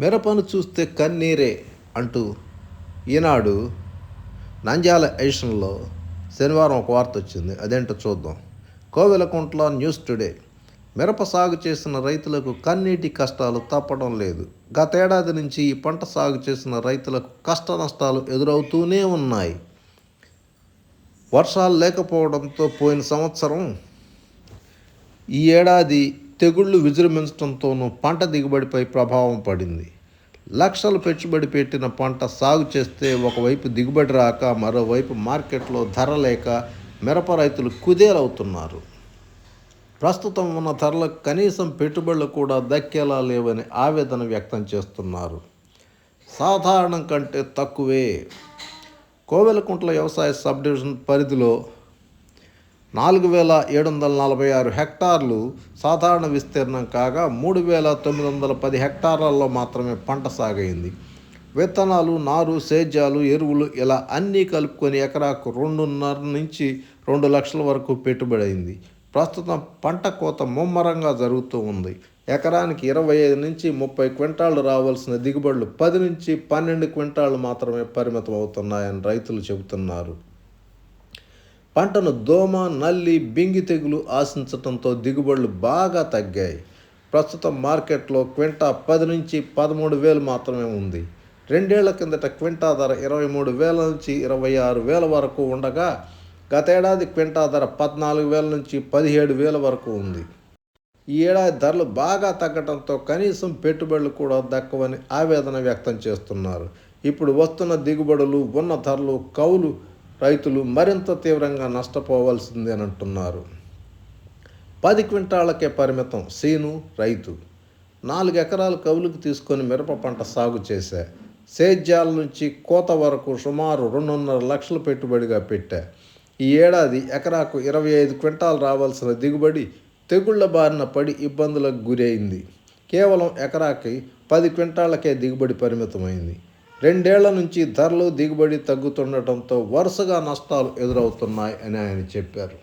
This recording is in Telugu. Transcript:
మిరపను చూస్తే కన్నీరే అంటూ ఈనాడు నంద్యాల ఎడిషన్లో శనివారం ఒక వార్త వచ్చింది. అదేంటో చూద్దాం. Koilkuntla news today. మిరప సాగు చేసిన రైతులకు కన్నీటి కష్టాలు తప్పడం లేదు. గతేడాది నుంచి ఈ పంట సాగు చేసిన రైతులకు కష్ట నష్టాలు ఎదురవుతూనే ఉన్నాయి. వర్షాలు లేకపోవడంతో పోయిన సంవత్సరం ఈ ఏడాది తెగుళ్ళు విజృంభించడంతోనూ పంట దిగుబడిపై ప్రభావం పడింది. లక్షలు పెట్టుబడి పెట్టిన పంట సాగు చేస్తే ఒకవైపు దిగుబడి రాక మరోవైపు మార్కెట్లో ధర లేక మిరప రైతులు కుదేలవుతున్నారు. ప్రస్తుతం ఉన్న ధరలకు కనీసం పెట్టుబడులు కూడా దక్కేలా లేవని ఆవేదన వ్యక్తం చేస్తున్నారు. సాధారణం కంటే తక్కువే. కోవెలకుంట్ల వ్యవసాయ సబ్ డివిజన్ పరిధిలో నాలుగు వేల ఏడు వందల నలభై ఆరు హెక్టార్లు సాధారణ విస్తీర్ణం కాగా మూడు వేల తొమ్మిది వందల పది హెక్టార్లలో మాత్రమే పంట సాగైంది. విత్తనాలు నారు సేద్యాలు ఎరువులు ఇలా అన్నీ కలుపుకొని ఎకరాకు రెండున్నర నుంచి రెండు లక్షల వరకు పెట్టుబడి అయింది ప్రస్తుతం పంట కోత ముమ్మరంగా జరుగుతూ ఉంది. ఎకరానికి ఇరవై ఐదు నుంచి ముప్పై క్వింటాళ్ళు రావాల్సిన దిగుబడులు పది నుంచి పన్నెండు క్వింటాళ్ళు మాత్రమే పరిమితం అవుతున్నాయని రైతులు చెబుతున్నారు. పంటను దోమ నల్లి బింగి తెగులు ఆశించడంతో దిగుబడులు బాగా తగ్గాయి. ప్రస్తుతం మార్కెట్లో క్వింటా పది నుంచి పదమూడు వేలు మాత్రమే ఉంది. రెండేళ్ళ కిందట క్వింటా ధర ఇరవై మూడు వేల నుంచి ఇరవై ఆరు వేల వరకు ఉండగా గతేడాది క్వింటా ధర పద్నాలుగు వేల నుంచి పదిహేడు వేల వరకు ఉంది. ఈ ఏడాది ధరలు బాగా తగ్గడంతో కనీసం పెట్టుబడులు కూడా దక్కవని ఆవేదన వ్యక్తం చేస్తున్నారు. ఇప్పుడు వస్తున్న దిగుబడులు ఉన్న ధరలు కౌలు రైతులు మరింత తీవ్రంగా నష్టపోవాల్సిందే అని అంటున్నారు. పది క్వింటాళ్ళకే పరిమితం సీను రైతు. నాలుగు ఎకరాలు కవులకు తీసుకొని మిరప పంట సాగు చేశా. సేద్యాల నుంచి కోత వరకు సుమారు రెండున్నర లక్షలు పెట్టుబడిగా పెట్టా. ఈ ఏడాది ఎకరాకు ఇరవై ఐదు క్వింటాలు రావాల్సిన దిగుబడి తెగుళ్ళ బారిన పడి ఇబ్బందులకు గురైంది. కేవలం ఎకరాకి పది క్వింటాళ్ళకే దిగుబడి పరిమితమైంది. రెండేళ్ళ నుంచి ధరలు దిగుబడి తగ్గుతుండటంతో వరుసగా నష్టాలు ఎదురవుతున్నాయి అని ఆయన చెప్పారు.